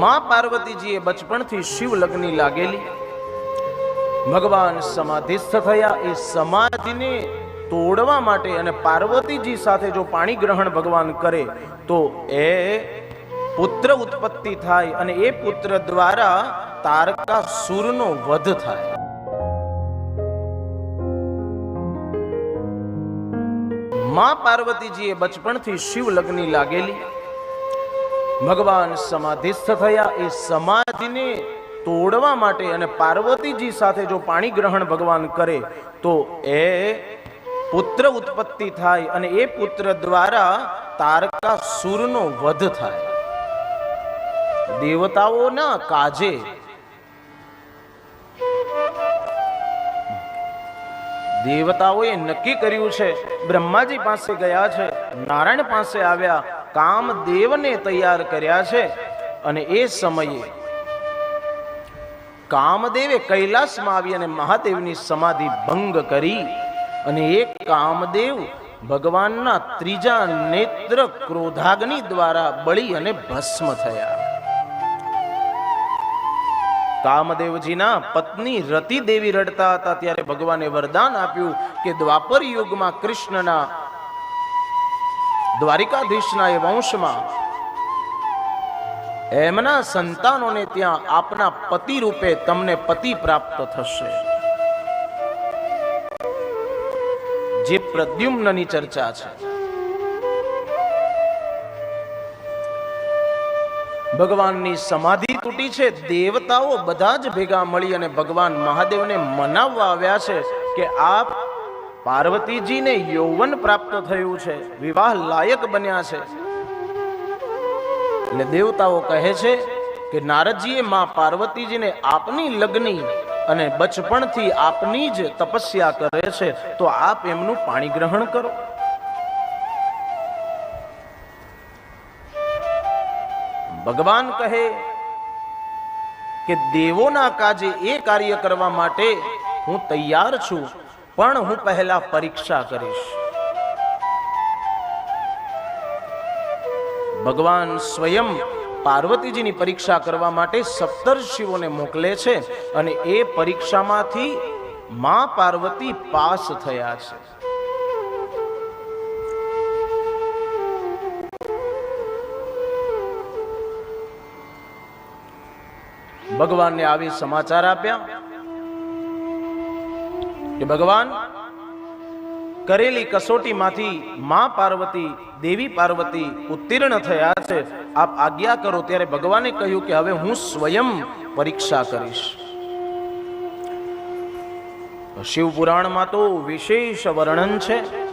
માં પાર્વતીજીએ બચપણથી શિવ લગ્ની લાગેલી. ભગવાન સમાધિસ્થ થયા. એ સમાધિને તોડવા માટે અને પાર્વતીજી સાથે જો પાણી ગ્રહણ ભગવાન કરે, તો એ પુત્ર ઉત્પત્તિ થાય અને એ પુત્ર દ્વારા તારકા સુરનો વધ થાય. મા પાર્વતીજીએ બચપણથી શિવ લગ્ની લાગેલી. ભગવાન સમાધિસ્થ થયા. એ સમાધિને તોડવા માટે અને પાર્વતીજી સાથે જો પાણી ગ્રહણ ભગવાન કરે, તો એ પુત્ર ઉત્પત્તિ થાય અને એ પુત્ર દ્વારા તારકા સુરનો વધ થાય. દેવતાઓના કાજે. દેવતાઓએ નક્કી કર્યું છે, બ્રહ્માજી પાસે ગયા છે, નારાયણ પાસે આવ્યા કામદેવને તૈયાર કર્યા છે અને એ સમયે કામદેવે કૈલાસમાં આવી અને મહાદેવની સમાધિ ભંગ કરી અને એ કામદેવ ભગવાનના ત્રીજા નેત્ર ક્રોધાગ્નિ દ્વારા બળી અને ભસ્મ થયા. કામદેવજીના પત્ની રતિ દેવી રડતા હતા ત્યારે ભગવાને વરદાન આપ્યું કે દ્વાપર યુગમાં કૃષ્ણના દ્વારિકાધીશના એ વંશમાં એમના સંતાનોને ત્યાં આપના પતિ રૂપે તમને પતિ પ્રાપ્ત થશે. જે પ્રદ્યુમ્નની ચર્ચા છે. ભગવાનની સમાધિ તૂટી છે, દેવતાઓ બધા જ ભેગા મળી અને ભગવાન મહાદેવને મનાવવા આવ્યા છે કે આપ પાર્વતીજીને યૌવન પ્રાપ્ત થયું છે. વિવાહ લાયક બન્યા છે. એટલે દેવતાઓ કહે છે કે નારદજીએ માં પાર્વતીજીને આપની લગ્ની અને બચપણથી આપની જ તપસ્યા કરે છે, તો આપ એમનું પાણી ગ્રહણ કરો. ભગવાન કહે કે દેવોના કાજે એ કાર્ય કરવા માટે હું તૈયાર છું. પણ હું પહેલા પરીક્ષા કરીશ. ભગવાન સ્વયં પાર્વતીજીની પરીક્ષા કરવા માટે સપ્તર્ષિઓને મોકલે છે અને એ પરીક્ષામાંથી મા પાર્વતી પાસ થયા છે. ભગવાનને આવી સમાચાર આપ્યા. કે ભગવાન, કરેલી કસોટીમાંથી મા પાર્વતી, દેવી પાર્વતી ઉત્તીર્ણ થયા છે. આપ આજ્ઞા કરો ત્યારે ભગવાને કહ્યું કે હવે હું સ્વયં પરીક્ષા કરીશ. શિવ પુરાણમાં તો વિશેષ વર્ણન છે.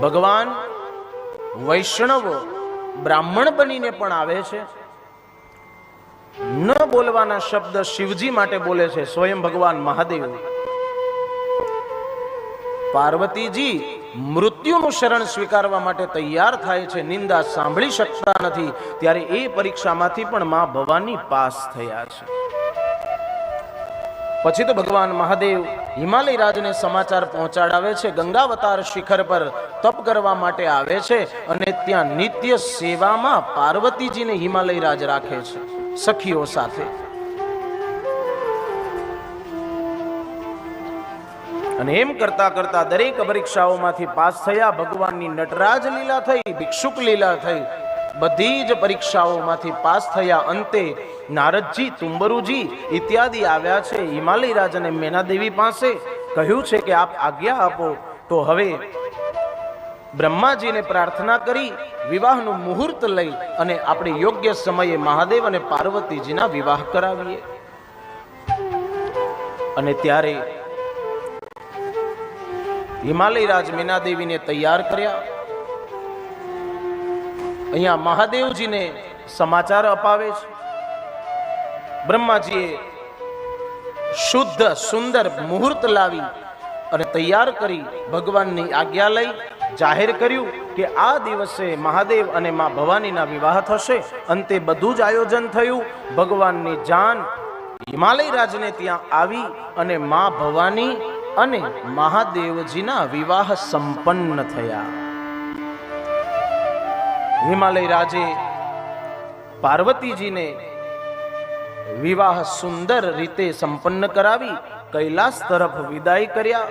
ભગવાન વૈષ્ણવ બ્રાહ્મણ બનીને પણ આવે છે. ન બોલવાના શબ્દ શિવજી માટે બોલે છે સ્વયં ભગવાન મહાદેવ. પાર્વતીજી, મૃત્યુનું શરણ સ્વીકારવા માટે તૈયાર થાય છે, નિંદા સાંભળી શકતા નથી, ત્યારે એ પરીક્ષામાંથી પણ મા ભવાની પાસ થયા છે. પછી તો ભગવાન મહાદેવ હિમાલય રાજને સમાચાર પહોંચાડાવે છે, ગંગાવતાર શિખર પર તપ કરવા માટે આવે છે અને ત્યાં નિત્ય સેવામાં પાર્વતીજીને હિમાલય રાજ રાખે છે. સખીઓ સાથે. અને એમ કરતા કરતા દરેક પરીક્ષાઓમાંથી પાસ થયા ભગવાનની નટરાજ લીલા થઈ, ભિક્ષુક લીલા થઈ. બધી જ પરીક્ષાઓમાંથી પાસ થયા અંતે નારદજી તુંબરુજી ઇત્યાદિ આવ્યા છે. હિમાલય રાજ અને મેનાદેવી પાસે કહ્યું છે કે આપ આજ્ઞા આપો. તો હવે બ્રહ્માજીને પ્રાર્થના કરી, વિવાહનું મુહૂર્ત લઈ અને આપણે યોગ્ય સમયે મહાદેવ અને પાર્વતીજીના વિવાહ કરાવીએ. અને ત્યારે હિમાલય રાજ મીનાદેવીને તૈયાર કર્યા. અહીંયા મહાદેવજીને સમાચાર અપાવે છે. બ્રહ્માજીએ શુદ્ધ, સુંદર મુહૂર્ત લાવી અને તૈયાર કરી ભગવાનની આજ્ઞા લઈ જાહેર કર્યું કે આ દિવસે મહાદેવ અને મા ભવાનીના વિવાહ થશે. અંતે બધું જ આયોજન થયું. ભગવાનની જાન હિમાલય રાજને ત્યાં આવી અને મા ભવાની અને મહાદેવજીના વિવાહ સંપન્ન થયા. હિમાલય રાજે પાર્વતીજીને વિવાહ સુંદર રીતે સંપન્ન કરાવી, કૈલાસ તરફ વિદાય કર્યા.